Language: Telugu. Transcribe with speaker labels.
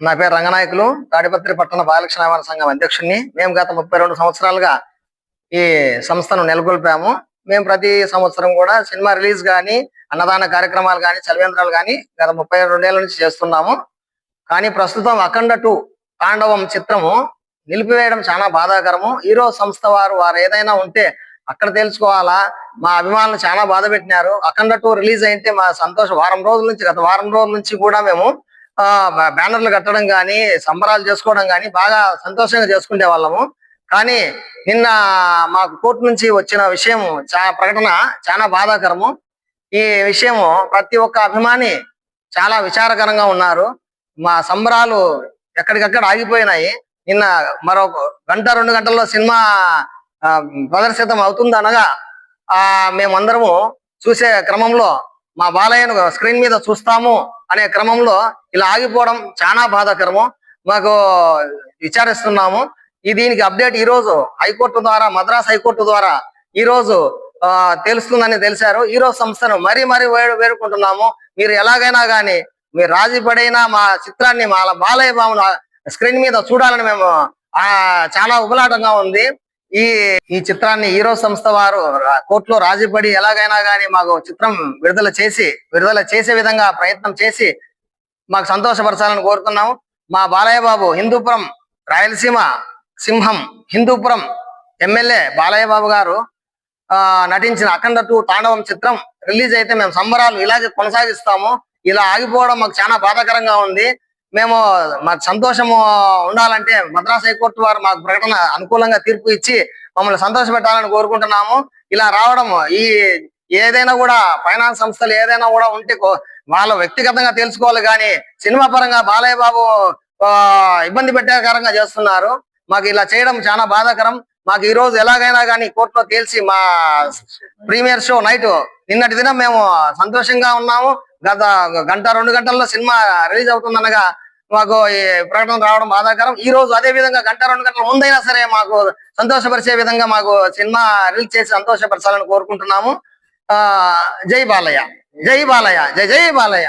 Speaker 1: నా పేరు రంగనాయకులు తాడిపత్రి పట్టణ బాలకృష్ణ సంఘం అధ్యక్షుడిని. మేము గత ముప్పై రెండు సంవత్సరాలుగా ఈ సంస్థను నెలకొల్పాము. మేము ప్రతి సంవత్సరం కూడా సినిమా రిలీజ్ కానీ అన్నదాన కార్యక్రమాలు కానీ చలివేంద్రాలు కానీ గత ముప్పై రెండేళ్ళ నుంచి చేస్తున్నాము. కానీ ప్రస్తుతం అఖండ టూ తాండవం చిత్రము నిలిపివేయడం చాలా బాధాకరము. హీరో సంస్థ వారు వారు ఏదైనా ఉంటే అక్కడ తెలుసుకోవాలా మా అభిమానులు చాలా బాధ పెట్టినారు. అఖండ టూ రిలీజ్ అయితే మా సంతోషం వారం రోజుల నుంచి గత వారం రోజుల నుంచి కూడా మేము బ్యానర్లు కట్టడం కానీ సంబరాలు చేసుకోవడం కానీ బాగా సంతోషంగా చేసుకునే వాళ్ళము. కానీ నిన్న మాకు కోర్టు నుంచి వచ్చిన విషయం చా ప్రకటన చాలా బాధాకరము. ఈ విషయము ప్రతి ఒక్క అభిమాని చాలా విచారకరంగా ఉన్నారు. మా సంబరాలు ఎక్కడికక్కడ ఆగిపోయినాయి. నిన్న మరో గంట రెండు గంటల్లో సినిమా ప్రదర్శితం అవుతుంది అనగా ఆ మేమందరము చూసే క్రమంలో మా బాలయ్యను స్క్రీన్ మీద చూస్తాము అనే క్రమంలో ఇలా ఆగిపోవడం చాలా బాధాకరము. మాకు విచారిస్తున్నాము. ఈ దీనికి అప్డేట్ ఈ రోజు హైకోర్టు ద్వారా మద్రాస్ హైకోర్టు ద్వారా ఈ రోజు తెలుస్తుందని తెలిసారు ఈ రోజు సంస్థను మరీ మరీ వేడు వేడుకుంటున్నాము మీరు ఎలాగైనా కానీ మీరు రాజీ పడైన మా చిత్రాన్ని మా బాలయ్య బాబును స్క్రీన్ మీద చూడాలని మేము చాలా ఉబలాటంగా ఉంది. ఈ ఈ చిత్రాన్ని హీరో సంస్థ వారు కోర్టులో రాజీపడి ఎలాగైనా కానీ మాకు చిత్రం విడుదల చేసి విడుదల చేసే విధంగా ప్రయత్నం చేసి మాకు సంతోషపరచాలని కోరుతున్నాము. మా బాలయ్య బాబు హిందూపురం రాయలసీమ సింహం హిందూపురం ఎమ్మెల్యే బాలయ్య బాబు గారు ఆ నటించిన అఖండ టూ తాండవం చిత్రం రిలీజ్ అయితే మేము సంబరాలు ఇలాగే కొనసాగిస్తాము. ఇలా ఆగిపోవడం మాకు చాలా బాధాకరంగా ఉంది. మేము మాకు సంతోషము ఉండాలంటే మద్రాస్ హైకోర్టు వారు మాకు ప్రకటన అనుకూలంగా తీర్పు ఇచ్చి మమ్మల్ని సంతోషపెట్టాలని కోరుకుంటున్నాము. ఇలా రావడం ఈ ఏదైనా కూడా ఫైనాన్స్ సంస్థలు ఏదైనా కూడా ఉంటే వాళ్ళ వ్యక్తిగతంగా తెలుసుకోవాలి కానీ సినిమా పరంగా బాలయ్య బాబు ఇబ్బంది పెట్టేకరంగా చేస్తున్నారు. మాకు ఇలా చేయడం చాలా బాధాకరం. మాకు ఈ రోజు ఎలాగైనా కానీ కోర్టులో తేల్చి మా ప్రీమియర్ షో నైట్ నిన్నటి దినం మేము సంతోషంగా ఉన్నాము. గత గంట రెండు గంటల్లో సినిమా రిలీజ్ అవుతుందనగా మాకు ఈ ప్రకటన రావడం బాధాకరం. ఈ రోజు అదే విధంగా గంట రెండు గంటల ముందైనా సరే మాకు సంతోషపరిచే విధంగా మాకు సినిమా రిలీజ్ చేసి సంతోషపరచాలని కోరుకుంటున్నాము. ఆ జై బాలయ్య. జై బాలయ్య. జై జై బాలయ్య.